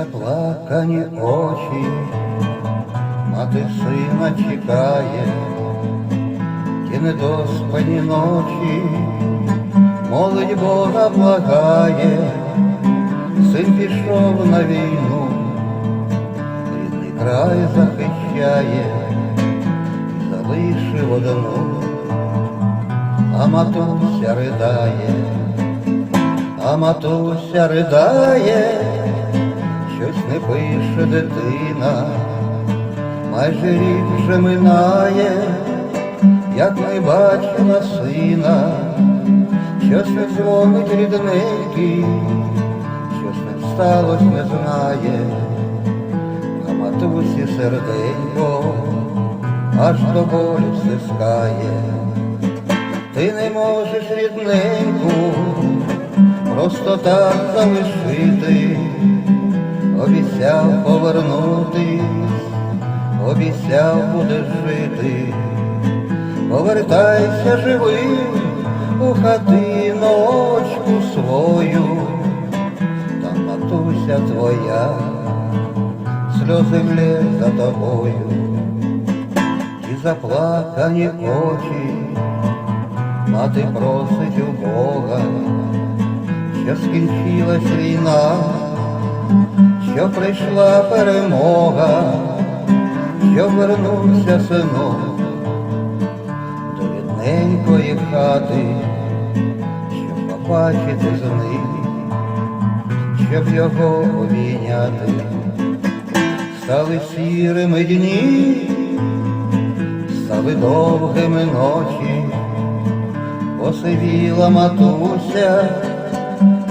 заплакані очі, мати сина чекає, ті недоспані ночі, молить Бога благає, син пішов на війну, рідний край захищає, залишив одну, а матуся ридає, а матуся ридає, пише дитина, майже рік вже минає, як не бачила сина, щось не дзвонить рідненький, щось не сталося, не знає, а матусі серденько аж до болю стискає. Ти не можеш рідненьку просто так залишити, обіцяв повернутись, обіцяв будеш жити, повертайся живим у хатиночку свою, там матуся твоя, сльози млє за тобою, і заплакані очі, мати просить у Бога що скінчилась війна, прийшла перемога, що вернувся синок до рідненької хати, щоб побачити з ним, щоб його обійняти, стали сірими дні, стали довгими ночі, посивіла матуся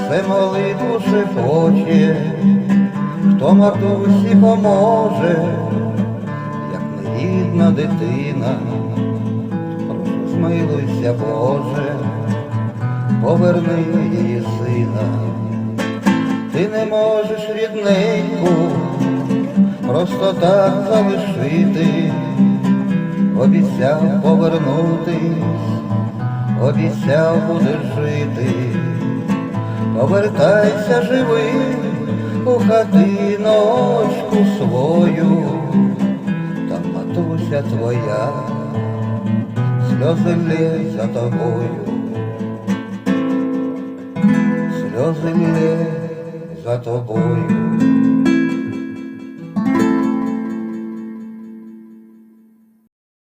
це молитву шепоче, хто матусі поможе, як нерідна дитина, прошу змилуйся, Боже, поверни її сина, ти не можеш рідненьку просто так залишити, обіцяв повернутись, обіцяв будеш жити. Повертайся живим хатиночку свою, там матуся твоя, сльози лє за тобою, сльози лє за тобою.